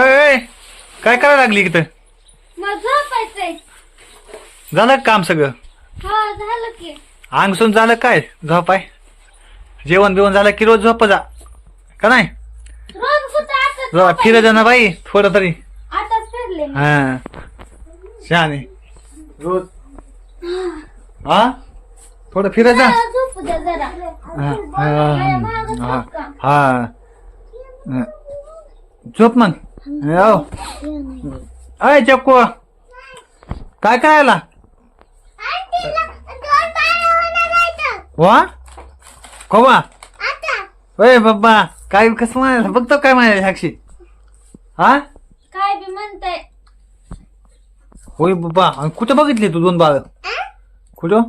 अय काय करायला लागली इथं? मला झोपायचंय. झालं का काम सगळं? हा झालं की. अंगसून झालं काय? झोपाय. जेवण बिवण झालं की रोज झोप जा. का नाही? रोज कुठं आता जरा फिरत जा ना बाई थोडं तरी. आताच फिरले मी. हा. छान आहे रोज. हा? थोडं फिरत जा. मला झोपू द्या जरा. हा, मागं हा, झोप का? हा. हा. झोप मग. अय चक्कू काय करायला वा? कोवा अय बाबा काय कसं म्हणायला? बघतो काय म्हणायला साक्षी. हा? काय बी म्हणताय. होय बाबा आणि कुठं बघितली तू दोन बाळ? कुठं?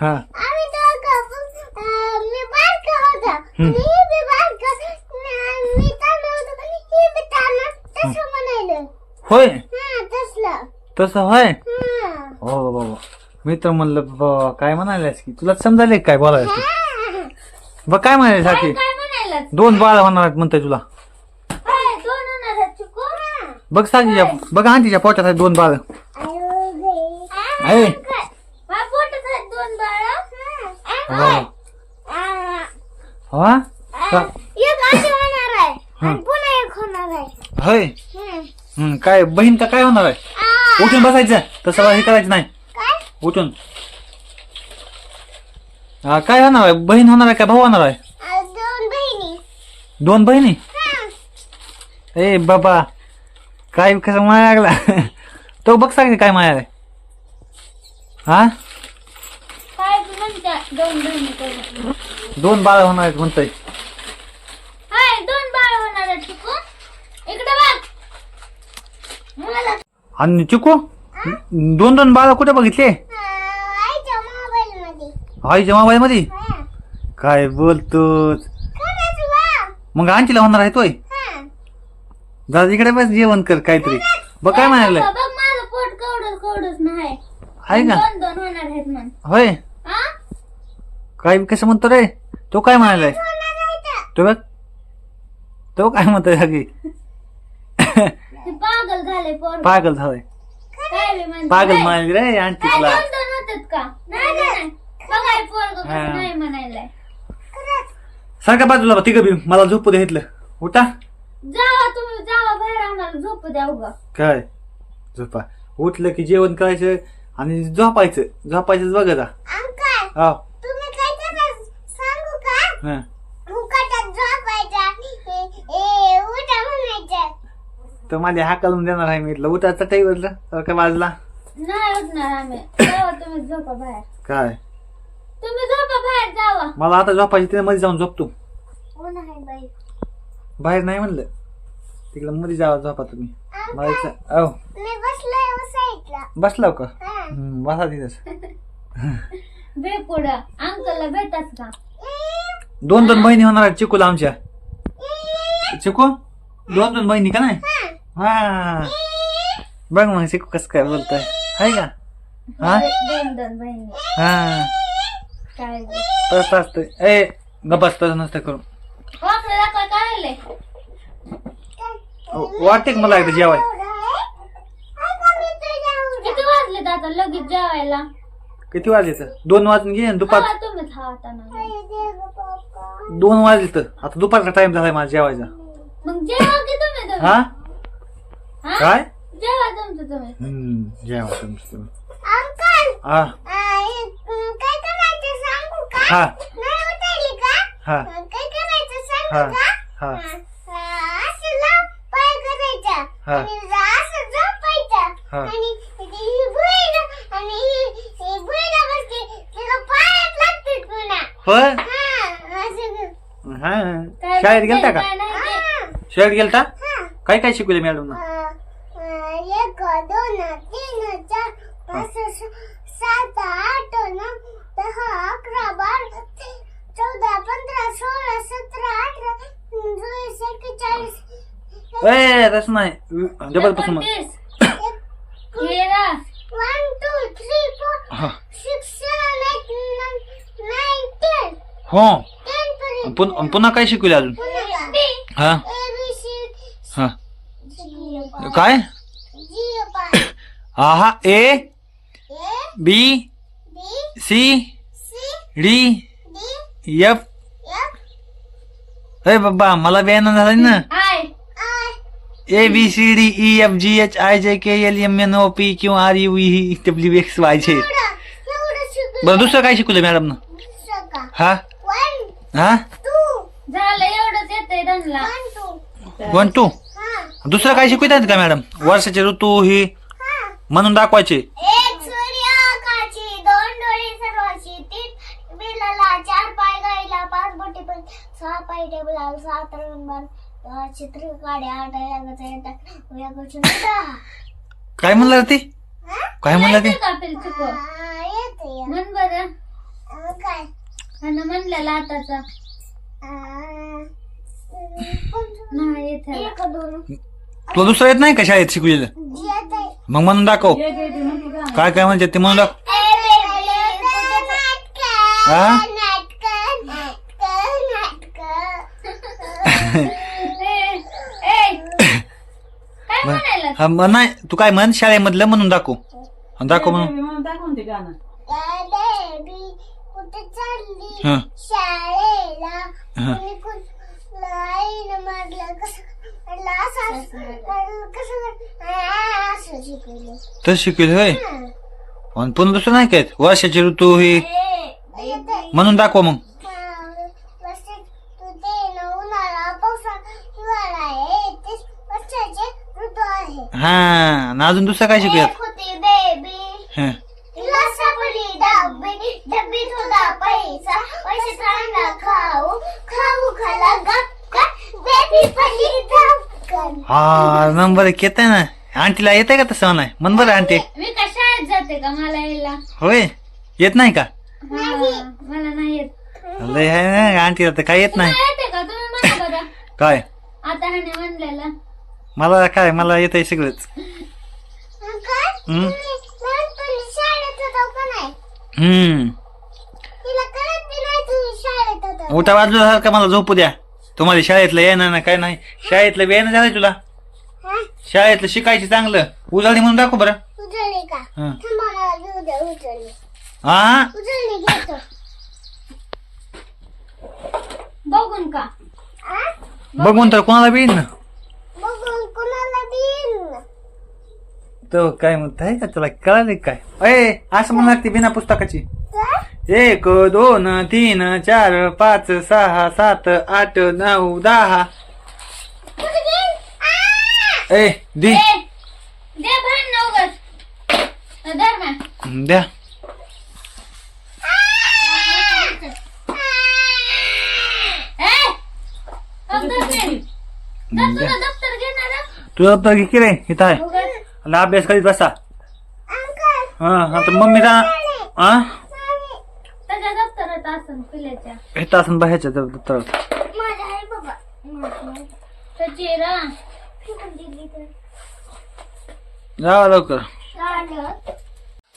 हा. होय? तसं होय? हो. बाबा मी तर म्हणलं काय म्हणायलास की? तुला समजायला काय बोलायला बघ काय काय म्हणायला दोन बाळ होणार आहेत म्हणतोय तुला. बघ साक्षीच्या बघ आंटीच्या पोटात आहेत दोन बाळ. आहे. हा? हा? का- एक होणार आहे आणि पुन्हा एक होणार आहे. होय? हम्म. काय बहीण का काय होणार आहे? आ, उठून बसायचं तसं हे करायचं नाही. काय? उठून. हा, काय होणार आहे? बहीण होणार आहे का भाऊ होणार आहे? आ, दोन बहिणी. दोन बहिणी? हा. ए बाबा काय कसं माया लागला? तो बघ सांग काय माया आहे. हा? काय बी म्हणता दोन बहिणी करून? दोन बाळ होणार आहेत म्हणतोय. हाय दोन बाळ होणार आहेत चिकू. इकडे बघ. मला आणि चिकू दोन दोन बाळ कुठे बघितले? आईच्या मोबाईल मध्ये. आईच्या मोबाईल मध्ये? काय बोलतोच मग आंटीला होणार आहे तोय जा इकडे बस जेवण कर काहीतरी. बघ काय म्हणायला बघ माझं पोट कवडच कवडच नाही. आहे का? दोन दोन होणार आहेत म्हण. होय? हा? काय कसं म्हणतो रे? तो काय म्हणायलाय तो बघ. तो काय म्हणतोय अगदी ते पागल झाले पोर पागल झालाय. काय बी म्हणते पागल काय? म्हणाली रे काय तुला. दोन दोन होतात का? नाही नाही बघाय पोरग कसं. नाही म्हणायलाय. सारखा बाजूला बा, तिघं बी. मला झोपू दे इथलं. उठा. जावा तुम्ही जावा बाहेर आम्हाला झोपू द्या उगा. काय? झोपा. उठलं की जेवण करायचं आणि झोपायचं. झोपायचं बघा जा. अंकल. हो तुम्ही काय करणार सांगू का हं. मुकाटात झोपायचा ए उठा म्हणायचं. तर माझ्या हाकालून देणार आहे मी इथलं. उठा बाजूला? नाही उठणार आम्ही. जावा तुम्ही झोपा बाहेर. काय? तुम्ही झोपा बाहेर जावा. मला आता झोपायची तिथे मध्ये जाऊन झोपतो. आहे बाई. बाहेर नाही म्हणलं. तिकडं मध्ये जावा झोपा तुम्ही. मला इथं- औ मी बसलोय साईडला बसलाव का? हं, बसा तिथंच. अंकलला भेटाच का? दोन दोन बहिणी होणार आहेत चिकूला आमच्या चिकू? दोन दोन बहिणी का नाही? हा. बघ मग चिकू कस काय बोलतोय. आहे का? हा? हा. तसं असतं ए गबस तसं नसतं करून वाटते का मला एकदा जेवाय लगेच जेवायला. किती वाजले तर दोन वाजून घे दुपार हा हा आता नाही. दोन वाजले तर आता दुपारचा टाइम झालाय माझा जेवायचा. मग जेवा की तुम्ही तुम्ही हा? हा? काय? जेवा तुमचं तुम्ही. हम्म जेवा तुमचं तुम्ही. अंकल! हा. काय करायचं सांगू का? हा. नाही उठायली का? हा. काय करायचं हा. सांगू का? हा. हा. आणि असं झोपायचं हा. आणि ही भुई ना आणि ही ही भुई ना बसते तिला पायात लागते पुन्हा होय हा. हा शाळेत गेलता का. शाळेत गेलता हा. काय काय शिकवले मॅडम अ, एक दोन तीन चार पाच सात आठ नऊ दहा अकरा बारा चौदा पंधरा सोळा सतरा अठरा एकोणीस एक्केचाळीस ए तसं नाही डबलपासून one two three four six हो. पुन- पुन्हा काय शिकवले अजून? हा? ए बी सी हा. जी काय? जी पाय. हा A A B B C C D D F F अरे बाबा मला बेन झालं ना? I. A B C D E F G H I J K L M N O P Q R U E W X Y शिकलं बरं दुसरं काय शिकवलं मॅडम ना हा? हा? झालं एवढंच येतंय त्यांना वन टू वन टू हा. दुसरं काय शिकवतात का मॅडम? वर्षाचे ऋतू ही हा. म्हणून दाखवायचे. एक सूर्याकाशी दोन डोळे सर्वांशी तीन बिलाला चार पाय गायला पाच बोटे पण सहा पाय टेबला सात चित्र आठ काय म्हणलं ते? काय म्हणलं ते येते का आपल्याला चुक येते म्हण बरं अं, काय आणि नाही येत एक दोन तुला दुसरं येत नाही का शाळेत शिकवलेलं? मग म्हणून दाखव. काय काय म्हणते ते म्हणून दाखव हा? काय म्हणायला? हा, मग नाही तू काय म्हण? शाळेमधलं म्हणून दाखव. हा, दाखव म्हणून. कुठे चालली? हा. शाळेला. हा. कुणी कुठं आईनं मारलं. कसं म्हटलं असं असं कसं आ, असं शिकवलं. तर शिकवलं होय? हं. आणि पुन्हा दुसरं नाही काय? वर्षाचे ऋतू ही. म्हणून दाखव मग. हा, हा आणि अजून दुसरं काय शिकूयात? एक होती बेबी हा. हा नंबर एक येत ना. आंटीला येत का तसं नाही? म्हण बरं आंटी. मी का शाळेत जाते का मला यायला? होय? येत नाही का? हा, मला नाही येत. लय आहे ना आंटीला तर काय येत नाही. तुम्हाला येते का? तुम्ही म्हणा बरं. काय? आता ह्याने म्हणलेला. मला काय? मला येत आहे सगळंच हम्म. तुम्ही लहानपणी शाळेत होता का नाही? हम्म. तिला कळत बी नाही तुम्ही शाळेत होता उठा बाजूला का मला झोपू द्या. तुम्हाला शाळेतलं येणार ना काय नाही? शाळेतलं बी येणं झालं तुला? हा? शाळेतलं शिकायचं चांगलं. उजाडी म्हणून दाखव बरं. उजळली का? हं. थांबा घेऊ द्या उजळली हा उजळली घेतो. बघून का? आ? बघून तर कोणाला बी येईन ना. बघून कोणाला बी येईल ना. तो काय म्हणत आहे का तुला कळाले काय? अय असं म्हणून लागते बिना पुस्तकाची? एक दोन तीन चार पाच सहा सात आठ नऊ दहा! ए दी. द्या. ए दप्तर घे. तुझं रे. इथं आहे. अभ्यास करीत बसा. हा आता मम्मी जा हा असं पिल्याच्या. असं बाहेरच्या तर आहे बाबा फेकून दिली तर. जा लवकर. झालं.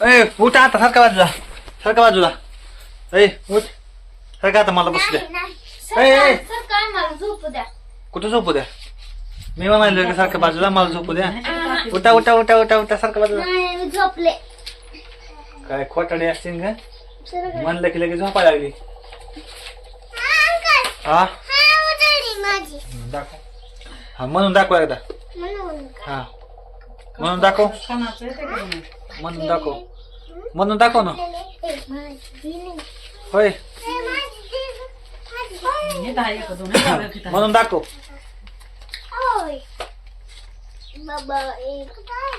ए उठ आता सारखा बाजूला. सारखा बाजूला. ए उठ. सारखा आता मला बसू द्या. नाही. ए, ए. सर काय मला झोपू द्या. कुठं झोपू द्या? मी म्हणाले की सारखं बाजूला मला झोपू द्या. उठा उठा उठा उठा उठा सारखं बाजूला. नाही, मी झोपले. काय खोटाडे असतील का. म्हणलं की लगेच झोपायला लागली. हा. हा? हा, माझी. दाखव. हा म्हणून दाखव एकदा. म्हणून. हा. म्हणून दाखव. म्हणून दाखव. म्हणून दाखव ना. ए, माझी नाही. होय. म्हणून दाखव. ओय. बाबा एक काय?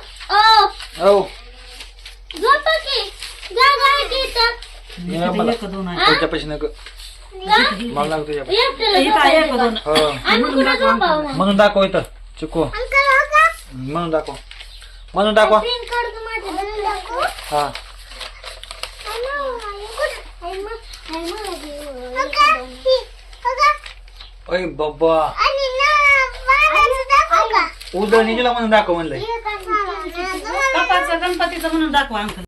हो आहे तुझ्या पैसे नको? मला तुझ्या पैसे. हो? म्हणून दाखव इथं चिकू? म्हणून दाखव म्हणून दाखवा? हा माझी. हो? ही? अय बाबा आणि ना, वाण्याचं दाखवू का? उजळ निघाला म्हणून दाखव म्हणलंय ना, गणपतीचं म्हणून दाखवा अंकल